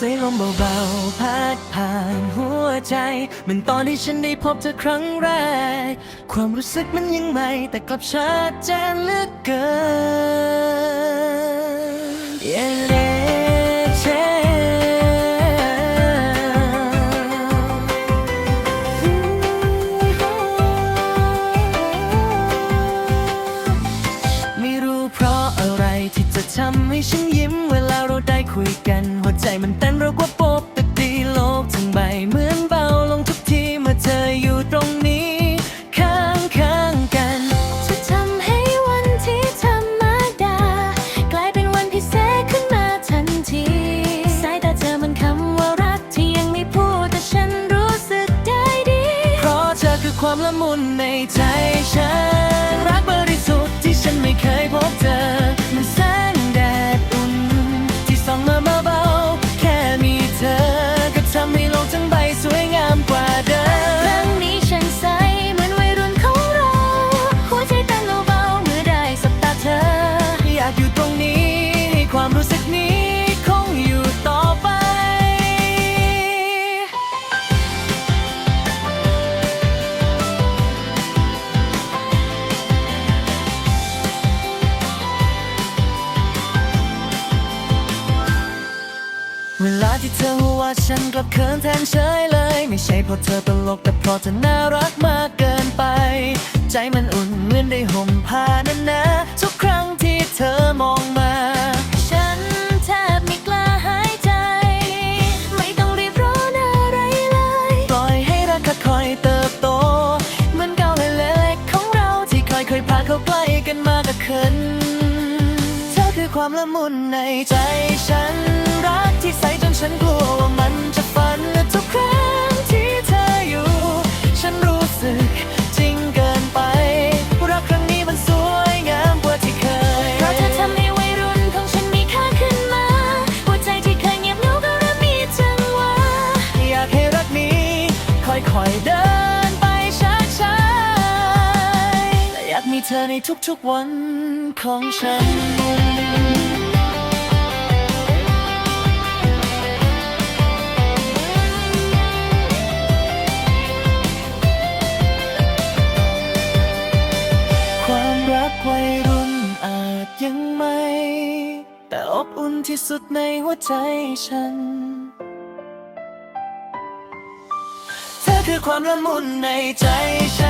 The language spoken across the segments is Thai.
สียลมเบาๆพัดผ่านหัวใจเหมือนตอนที่ฉันได้พบเธอครั้งแรก ความรู้สึกมันยังใหม่ แต่กลับชัดเจนเหลือเกินเยเลเชไม่รู้เพราะอะไรที่จะทำให้ฉันยิ้มเวลาเราได้คุย มันเต้นเร็วกว่าปกติโลกทั้งใบเหมือนเบาลงทุกทีเมื่อเธออยู่ตรงนี้ ข้างข้างๆกันจะทำให้วันที่ธรรมดา กลายเป็นวันพิเศษขึ้นมาทันที สายตาเธอมันคำว่ารักที่ยังไม่พูดแต่ฉันรู้สึกได้ดี เพราะเธอคือความละมุนในใจฉัน รักบริสุทธิ์ที่ฉันไม่เคยพบเจอเหมันแสง ที่เธอหัวาฉันกลับเขินแทนเฉยเลย ไม่ใช่เพราะเธอตลกแต่เพราะเธอน่ารักมากเกินไป ใจมันอุ่นเหมือนได้ห่มผ้านั่นนะ ทุกครั้งที่เธอมองมา ฉันแทบไม่กล้าหายใจ ไม่ต้องรีบร้อนอะไรเลย ปล่อยให้รักค่อยๆเติบโตเหมือนเก่าเล็กๆของเราที่ค่อยๆพาเข้าใกล้กันมากับคืนเธอคือความละมุนในใจฉันรัก ที่ใสจนฉันกลัวว่ามันจะฝันและทุกครั้งที่เธออยู่ ฉันรู้สึกจริงเกินไป รักครั้งนี้มันสวยงามกว่าที่เคย เพราะเธอทำให้วัยรุ่นของฉันมีค่าขึ้นมา หัวใจที่เคยเงียบเหงาก็เริ่มมีจังหวะ อยากให้รักนี้ค่อยๆเดินไปช้าๆและอยากมีเธอในทุกๆวันของฉัน รักวัยรุ่นอาจยังไม่ แต่อบอุ่นที่สุดในหัวใจฉัน เธอคือความละมุนในใจฉัน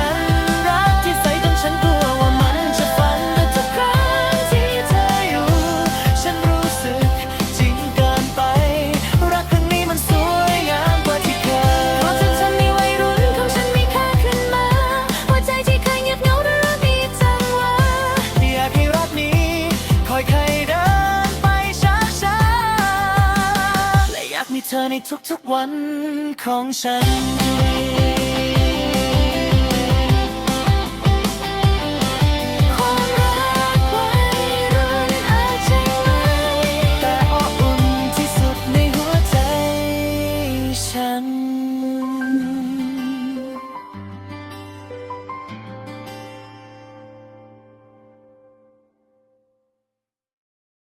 มีเธอในทุกๆวันของฉัน